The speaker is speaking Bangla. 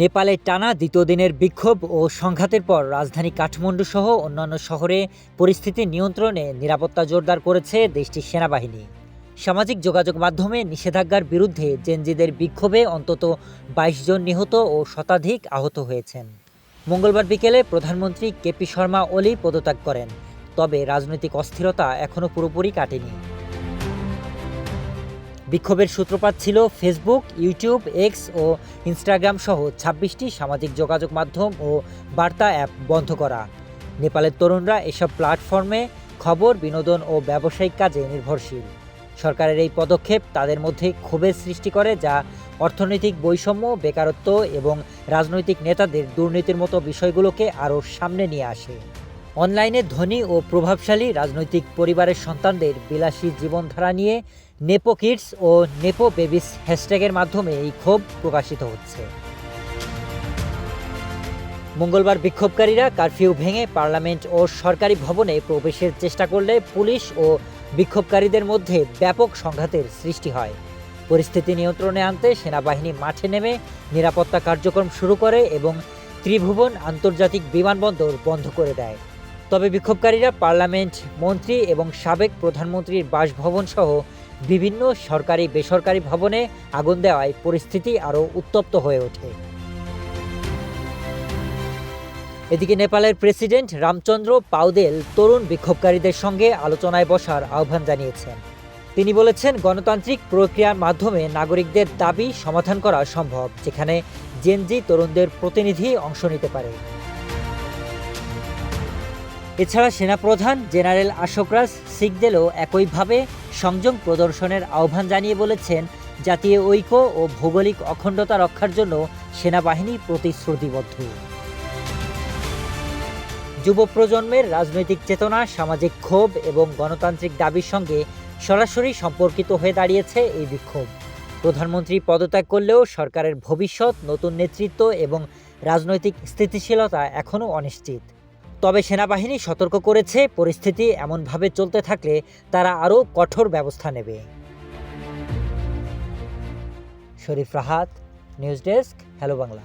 নেপালে টানা দ্বিতীয় দিনের বিক্ষোভ ও সংঘাতের পর রাজধানী কাঠমান্ডু সহ অন্যান্য শহরে পরিস্থিতি নিয়ন্ত্রণে নিরাপত্তা জোরদার করেছে দেশটির সেনাবাহিনী। সামাজিক যোগাযোগ মাধ্যমে নিষেধাজ্ঞার বিরুদ্ধে জেনজিদের বিক্ষোভে অন্তত বাইশ জন নিহত ও শতাধিক আহত হয়েছেন। মঙ্গলবার বিকেলে প্রধানমন্ত্রী কেপি শর্মা ওলি পদত্যাগ করেন, তবে রাজনৈতিক অস্থিরতা এখনও পুরোপুরি কাটেনি। বিক্ষোভের সূত্রপাত ছিল ফেসবুক ইউটিউব এক্স ও ইনস্টাগ্রাম সহ ছাব্বিশটি সামাজিক যোগাযোগ মাধ্যম ও বার্তা অ্যাপ বন্ধ করা। নেপালের তরুণরা এসব প্ল্যাটফর্মে খবর, বিনোদন ও ব্যবসায়িক কাজে নির্ভরশীল। সরকারের এই পদক্ষেপ তাদের মধ্যে ক্ষোভের সৃষ্টি করে যা অর্থনৈতিক বৈষম্য, বেকারত্ব এবং রাজনৈতিক নেতাদের দুর্নীতির মতো বিষয়গুলোকে আরও সামনে নিয়ে আসে। অনলাইনে ধনী ও প্রভাবশালী রাজনৈতিক পরিবারের সন্তানদের বিলাসী জীবনধারা নিয়ে নেপো কিডস ও নেপো বেবিস হ্যাশট্যাগের মাধ্যমে এই ক্ষোভ প্রকাশিত হচ্ছে। মঙ্গলবার বিক্ষোভকারীরা কারফিউ ভেঙে পার্লামেন্ট ও সরকারি ভবনে প্রবেশের চেষ্টা করলে পুলিশ ও বিক্ষোভকারীদের মধ্যে ব্যাপক সংঘাতের সৃষ্টি হয়। পরিস্থিতি নিয়ন্ত্রণে আনতে সেনাবাহিনী মাঠে নেমে নিরাপত্তা কার্যক্রম শুরু করে এবং ত্রিভুবন আন্তর্জাতিক বিমানবন্দর বন্ধ করে দেয়। তবে বিক্ষোভকারীরা পার্লামেন্ট মন্ত্রী এবং সাবেক প্রধানমন্ত্রীর বাসভবন সহ বিভিন্ন সরকারি, বেসরকারি ভবনে আগুন দেওয়ায় পরিস্থিতি আরও উত্তপ্ত হয়ে ওঠে। এদিকে নেপালের প্রেসিডেন্ট রামচন্দ্র পাউদেল তরুণ বিক্ষোভকারীদের সঙ্গে আলোচনায় বসার আহ্বান জানিয়েছেন। তিনি বলেছেন, গণতান্ত্রিক প্রক্রিয়ার মাধ্যমে নাগরিকদের দাবি সমাধান করা সম্ভব, যেখানে জেনজি তরুণদের প্রতিনিধি অংশ নিতে পারে। এছাড়া সেনাপ্রধান জেনারেল আশোকরাজ সিকদেলও একইভাবে সংযম প্রদর্শনের আহ্বান জানিয়ে বলেছেন, জাতীয় ঐক্য ও ভৌগোলিক অখণ্ডতা রক্ষার জন্য সেনাবাহিনী প্রতিশ্রুতিবদ্ধ। যুব প্রজন্মের রাজনৈতিক চেতনা, সামাজিক ক্ষোভ এবং গণতান্ত্রিক দাবির সঙ্গে সরাসরি সম্পর্কিত হয়ে দাঁড়িয়েছে এই বিক্ষোভ। প্রধানমন্ত্রী পদত্যাগ করলেও সরকারের ভবিষ্যৎ, নতুন নেতৃত্ব এবং রাজনৈতিক স্থিতিশীলতা এখনও অনিশ্চিত। তবে সেনাবাহিনী সতর্ক করেছে, পরিস্থিতি এমনভাবে চলতে থাকলে তারা আরও কঠোর ব্যবস্থা নেবে। Sharif Rahat, news desk, hello Bangla.